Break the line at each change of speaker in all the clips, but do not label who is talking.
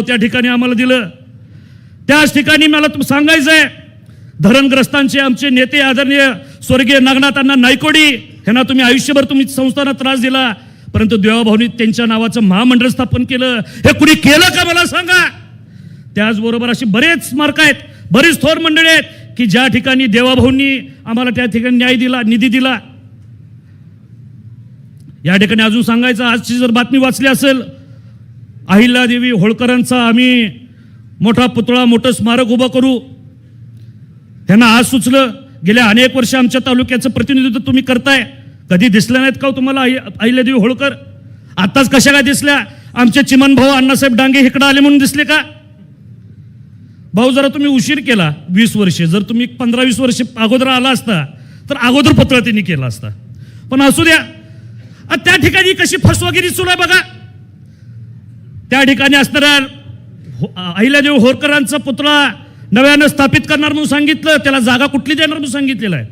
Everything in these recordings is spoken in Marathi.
त्या ठिकाणी आम्हाला दिलं. त्याच ठिकाणी मला तुम सांगायचं आहे धरणग्रस्तांचे आमचे नेते आदरणीय स्वर्गीय नागनाथांना नायकोडी ह्यांना तुम्ही आयुष्यभर तुम्ही संस्थांना त्रास दिला परंतु देवाभाऊनी त्यांच्या नावाचं महामंडळ स्थापन केलं. हे कुणी केलं का मला सांगा? त्याचबरोबर अशी बरेच मार्क आहेत बरीच थोर मंडळी आहेत की ज्या ठिकाणी देवाभाऊंनी आम्हाला त्या ठिकाणी न्याय दिला निधी दिला. या ठिकाणी अजून सांगायचं आजची जर बातमी वाचली असेल अहिल्यादेवी होळकरांचा आम्ही मोठा पुतळा मोठं स्मारक उभं करू. त्यांना आज सुचलं गेल्या अनेक वर्ष आमच्या तालुक्याचं प्रतिनिधित्व तुम्ही करताय. कधी दिसल्या नाहीत का हो तुम्हाला अहिल्यादेवी होळकर? आत्ताच कशा काय दिसल्या? आमचे चिमन भाऊ अण्णासाहेब डांगे इकडं आले म्हणून दिसले का? भाऊ जरा तुम्ही उशीर केला वीस वर्षे. जर तुम्ही पंधरा वीस वर्षे अगोदर आला असता तर अगोदर पुतळा त्यांनी केला असता. पण असू द्या. त्या ठिकाणी कशी फसवागिरी सुरू आहे बघा. त्या ठिकाणी असणाऱ्या हो- अहिल्यादेवी होरकरांचा पुतळा नव्यानं स्थापित करणार म्हणून सांगितलं त्याला जागा कुठली देणार म्हणून सांगितलेलं आहे.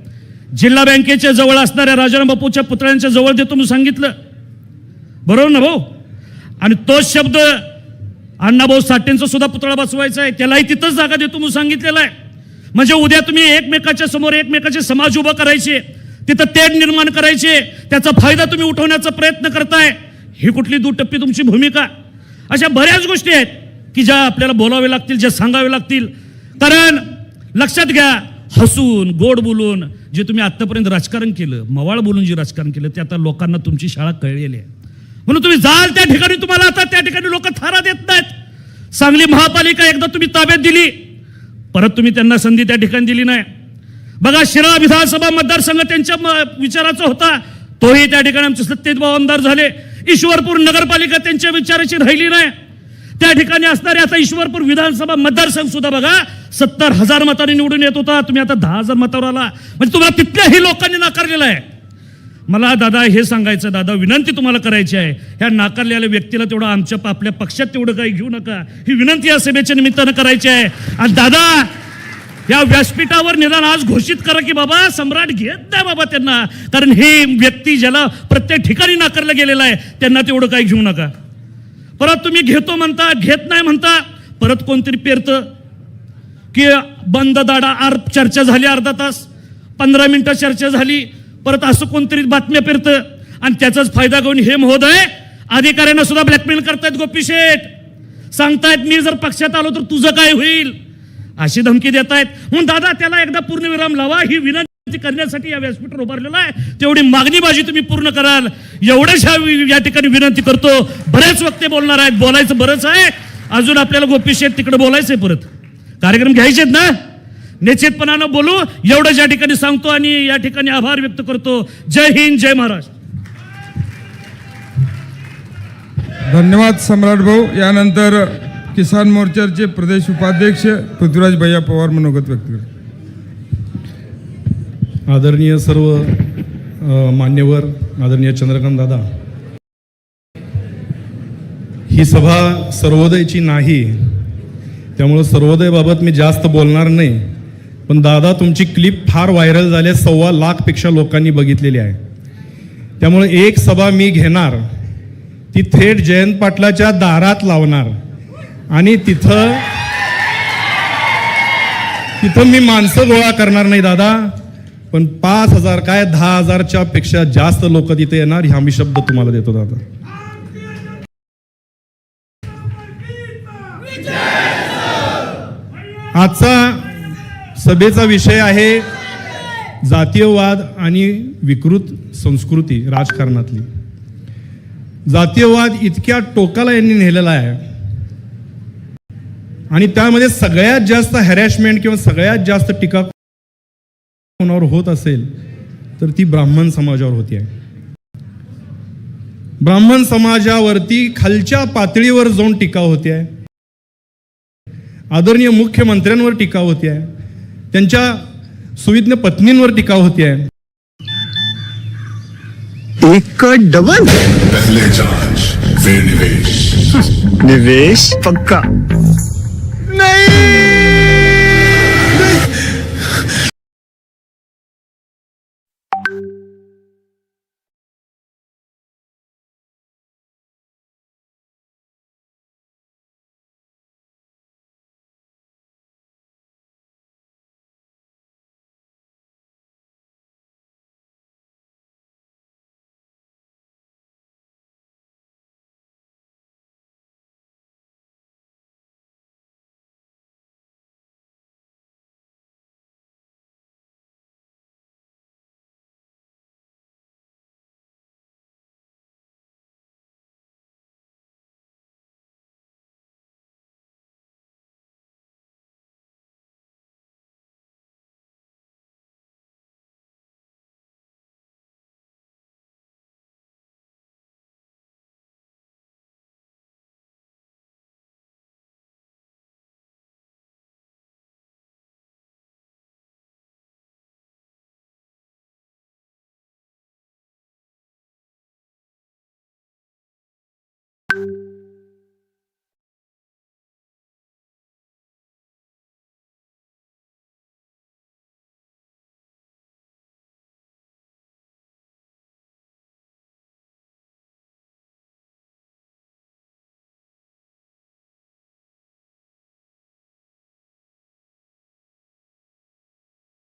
जिल्हा बँकेच्या जवळ असणाऱ्या राजाराम बापूच्या पुतळ्यांच्या जवळ देतो म्हणून सांगितलं. बरोबर ना भाऊ? आणि तोच शब्द अण्णाभाऊ साठेंचा सुद्धा पुतळा बसवायचा आहे त्यालाही तिथंच जागा देतो म्हणून सांगितलेलं आहे. म्हणजे उद्या तुम्ही एकमेकाच्या समोर एकमेकाचे समाज उभा करायचे तिथं तेढ निर्माण करायचे त्याचा फायदा तुम्ही उठवण्याचा प्रयत्न करताय. ही कुठली दुटप्पी तुमची भूमिका? अशा बऱ्याच गोष्टी आहेत की ज्या आपल्याला बोलावे लागतील ज्या सांगावे लागतील. कारण लक्षात घ्या हसून गोड बोलून जे तुम्ही आत्तापर्यंत राजकारण केलं मवाळ बोलून जे राजकारण केलं ते आता लोकांना तुमची शाळा कळलेली आहे. म्हणून तुम्ही जाल त्या ठिकाणी तुम्हाला आता त्या ठिकाणी लोक थारा देत नाहीत. सांगली महापालिका एकदा तुम्ही ताब्यात दिली परत तुम्ही त्यांना संधी त्या ठिकाणी दिली नाही. बघा शिराळा विधानसभा मतदारसंघ त्यांच्या म- विचाराचा होता. तोही त्या ठिकाणी आमचे सत्तेत भाऊ आमदार झाले. ईश्वरपूर नगरपालिका त्यांच्या विचाराची राहिली नाही. त्या ठिकाणी असणारे आता ईश्वरपूर विधानसभा मतदारसंघ सुद्धा बघा सत्तर हजार मतांनी निवडून येत होता तुम्ही आता दहा हजार मतावर आला. म्हणजे तुम्हाला तिथल्याही लोकांनी नाकारलेला आहे. मला दादा हे सांगायचं दादा विनंती तुम्हाला करायची आहे. ह्या नाकारलेल्या व्यक्तीला तेवढं आमच्या आपल्या पक्षात तेवढं काही घेऊ नका. ही विनंती या सभेच्या निमित्तानं करायची आहे. आणि दादा या व्यासपीठावर निदान आज घोषित करा की बाबा सम्राट घेत नाही बाबा त्यांना. कारण हे व्यक्ती ज्याला प्रत्येक ठिकाणी नाकारलं गेलेलं आहे त्यांना तेवढं काही घेऊ नका. परत तुम्ही घेतो म्हणता घेत नाही म्हणता परत कोणतरी पेरतं. की बंद दाडा आर चर्चा झाली अर्धा तास पंधरा मिनटं चर्चा झाली परत असं कोणतरी बातम्या पेरतं. आणि त्याचाच फायदा घेऊन हे महोदय अधिकाऱ्यांना सुद्धा ब्लॅकमेल करतायत गोपी शेठ. सांगतायत मी जर पक्षात आलो तर तुझं काय होईल? अशी धमकी देत आहेत. म्हणून दादा त्याला एकदा पूर्णविराम लावा. ही विनंती करण्यासाठी या व्यासपीठावर उभारलेला आहे. तेवढी मागणीबाजी तुम्ही पूर्ण कराल. एवढ्याच या ठिकाणी विनंती करतो. बरेच वक्ते बोलणार आहेत. बोलायचं बरंच आहे. अजून आपल्याला गोपी शेठ तिकडे बोलायचंय परत. कार्यक्रम घ्यायचेत ना? निश्चितपणानं बोलू. एवढं ज्या ठिकाणी सांगतो आणि या ठिकाणी आभार व्यक्त करतो. जय हिंद जय महाराष्ट्र.
धन्यवाद सम्राट भाऊ. यानंतर किसान मोर्चाचे प्रदेश उपाध्यक्ष पृथ्वीराज भैया पवार मनोगत व्यक्त
आदरणीय सर्व मान्यवर आदरणीय चंद्रकांत दादा. ही सभा सर्वोदयची नाही. त्यामुळं सर्वोदयबाबत मी जास्त बोलणार नाही. पण दादा तुमची क्लिप फार व्हायरल झाली आहे सव्वा लाखपेक्षा लोकांनी बघितलेली आहे. त्यामुळे एक सभा मी घेणार ती थेट जयंत पाटलाच्या दारात लावणार. आणि तिथं तिथं मी माणसं गोळा करणार नाही दादा. पण पाच हजार काय दहा हजारच्या पेक्षा जास्त लोक तिथे येणार ह्या मी शब्द तुम्हाला देतो दादा. आजचा सभेचा विषय आहे जातीयवाद आणि विकृत संस्कृती राजकारणातली. जातीयवाद इतक्या टोकाला यांनी नेलेला आहे. आणि त्यामध्ये सगळ्यात जास्त हॅरॅशमेंट किंवा सगळ्यात जास्त टीका कोणावर होत असेल तर ती ब्राह्मण समाजावर होती. आहे ब्राह्मण समाजावरती खालच्या पातळीवर जाऊन टीका होते. आहे आदरणीय मुख्यमंत्र्यांवर टीका होते. आहे त्यांच्या सुविज्ञ पत्नींवर टीका होते. आहे
एक डबल.
पहले जांच फिर निवेश।
निवेश पक्का. नहीं